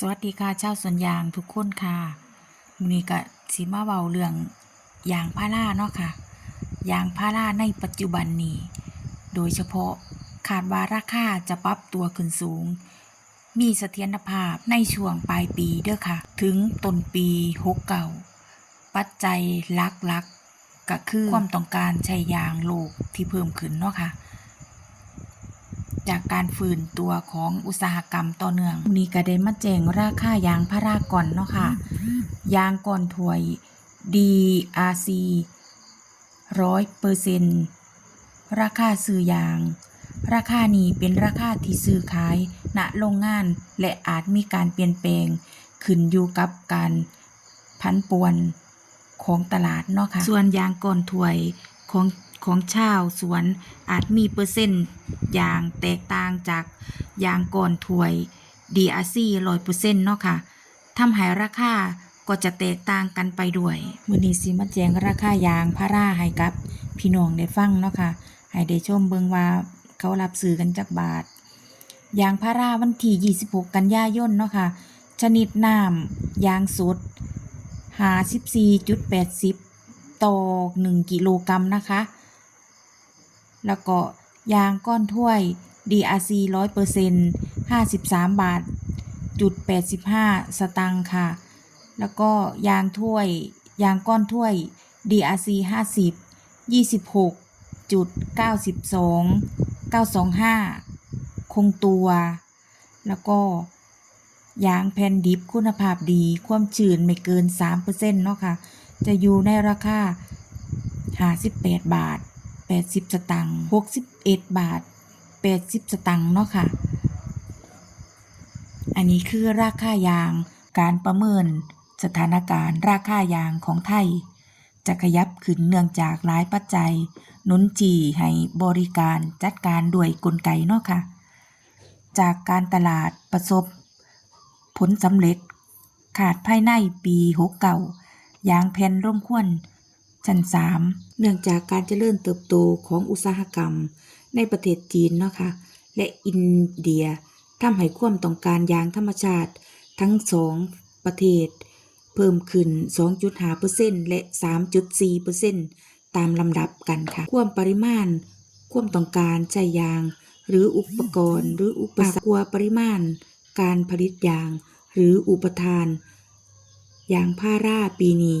สวัสดีค่ะเจ้าสวนยางทุกคนค่ะมื้อนี้ก็สิมาเว้าเรื่องยางพาราเนาะค่ะ ยางพาราในปัจจุบันนี้โดยเฉพาะคาดว่าราคาจะปรับตัวขึ้นสูง มีเสถียรภาพในช่วงปลายปีเด้อค่ะ ถึงต้นปี69ปัจจัยหลักก็คือความต้องการใช้ยางโลกที่เพิ่มขึ้นเนาะค่ะ จากการฟื้นตัวของอุตสาหกรรมต่อเนื่องนนี้ก็ได้มาแจ้งราคายางพาราก่อนเนาะค่ะ ยางก่อนถวย DRC ร้อยเปอร์เซ็นราคาซื้อยาง ราคานี้เป็นราคาที่ซื้อขาย ณโรงงานและอาจมีการเปลี่ยนแปลง ขึ้นอยู่กับการพันปวนของตลาดเนาะค่ะ ส่วนยางก่อนถวย ของของชาวสวนอาจมีเปอร์เซ็นต์ยางแตกต่างจากยางก่อนถวย DRC ร้อยเปอร์เซ็นต์เนาะค่ะทำให้ราคาก็จะแตกต่างกันไปด้วยมื้อนี้สิมาแจงราคายางพาราให้กับพี่น้องได้ฟังเนาะค่ะให้ได้ชมเบิ่งว่าเขารับซื้อกันจักบาท ยางพาราวันที่26 กันยายนเนาะค่ะ ชนิดน้ำยางสด54.80 ต่อ1กิโลกรัมนะคะ แล้วก็ยางก้อนถ้วย DRC 100% 53 บาทจุด85 สตังค์ค่ะ แล้วก็ยางถ้วย ยางก้อนถ้วย DRC 50 26จุด92 925 คงตัว แล้วก็ยางแผ่นดิบคุณภาพดี ความชื้นไม่เกิน 3%เนาะค่ะ จะอยู่ในราคา58 บาท 80 สตังค์61 บาท 80 สตังค์เนาะค่ะ อันนี้คือราคายางการประเมินสถานการณ์ราคายางของไทย จะขยับขึ้นเนื่องจากหลายปัจจัยนุนจีให้บริการจัดการด้วยกลไกเนาะค่ะ จากการตลาดประสบ ผลสำเร็จขาดภายในปี69 ยางแผ่นร่มควนชั้น3เนื่องจากการเจริญเติบโตของอุตสาหกรรม ในประเทศจีนเนาะค่ะและอินเดียทำให้ความต้องการยางธรรมชาติทั้งสองประเทศ เพิ่มขึ้น 2.5%และ 3.4%ตามลำดับกันค่ะ ความปริมาณ ความต้องการใช้ยาง หรืออุปกรณ์ หรืออุปสรรคกว่าปริมาณ การผลิตยาง หรืออุปทาน ยางพาราปีนี้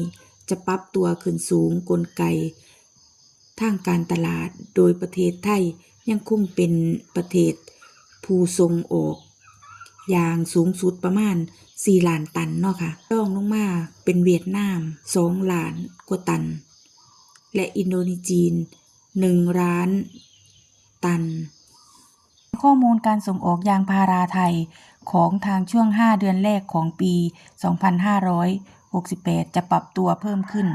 จะปรับตัวขึ้นสูงกลไก ทางการตลาดโดยประเทศไทยยังคงเป็นประเทศผู้ส่งออกยางสูงสุดประมาณ 4 ล้านตันเนาะค่ะรองลงมาเป็นเวียดนาม 2 ล้านกว่าตัน และอินโดนีเซีย1ล้านตัน ข้อมูลการส่งออกยางพาราไทยของทางช่วง 5 เดือนแรกของปี 2568 จะปรับตัวเพิ่มขึ้น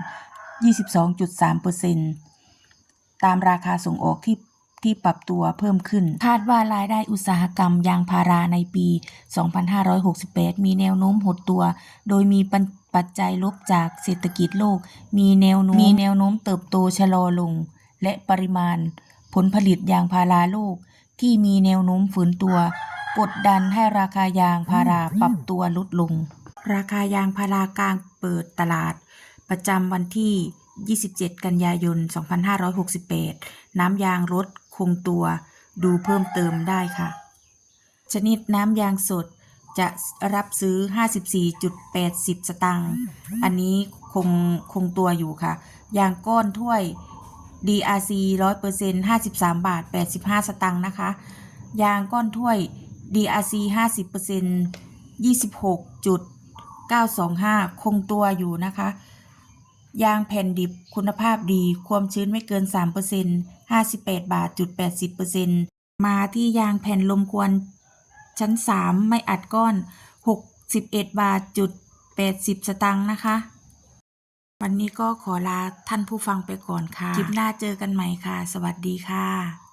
22.3%ตามราคาส่งออกที่ที่ปรับตัวเพิ่มขึ้น คาดว่ารายได้อุตสาหกรรมยางพาราในปี 2568 มีแนวโน้มหดตัว โดยมีปัจปัจจัยลบจากเศรษฐกิจโลก มีแนวโน้มมีแนวโน้มเติบโตชะลอลง และปริมาณผลผลิตยางพาราโลก ที่มีแนวโน้มฝืนตัว กดดันให้ราคายางพาราปรับตัวลดลง ราคายางพารากลางเปิดตลาด ประจำวันที่ 27 กันยายน 2568 น้ำยางลดคงตัวดูเพิ่มเติมได้ค่ะ ชนิดน้ำยางสดจะรับซื้อ 54.80 สตังค์ อันนี้คงคงตัวอยู่ค่ะ ยางก้อนถ้วย DRC 100% 53 บาท 85 สตังค์นะคะ ยางก้อนถ้วย DRC 50% 26.925 คงตัวอยู่นะคะ ยางแผ่นดิบคุณภาพดี ความชื้นไม่เกิน 3% 58 บาทจุด80%มาที่ยางแผ่นลมควนชั้น 3 ไม่อัดก้อน 61 บาทจุด80 สตังค์นะคะ วันนี้ก็ขอลาท่านผู้ฟังไปก่อนค่ะ คลิปหน้าเจอกันใหม่ค่ะ สวัสดีค่ะ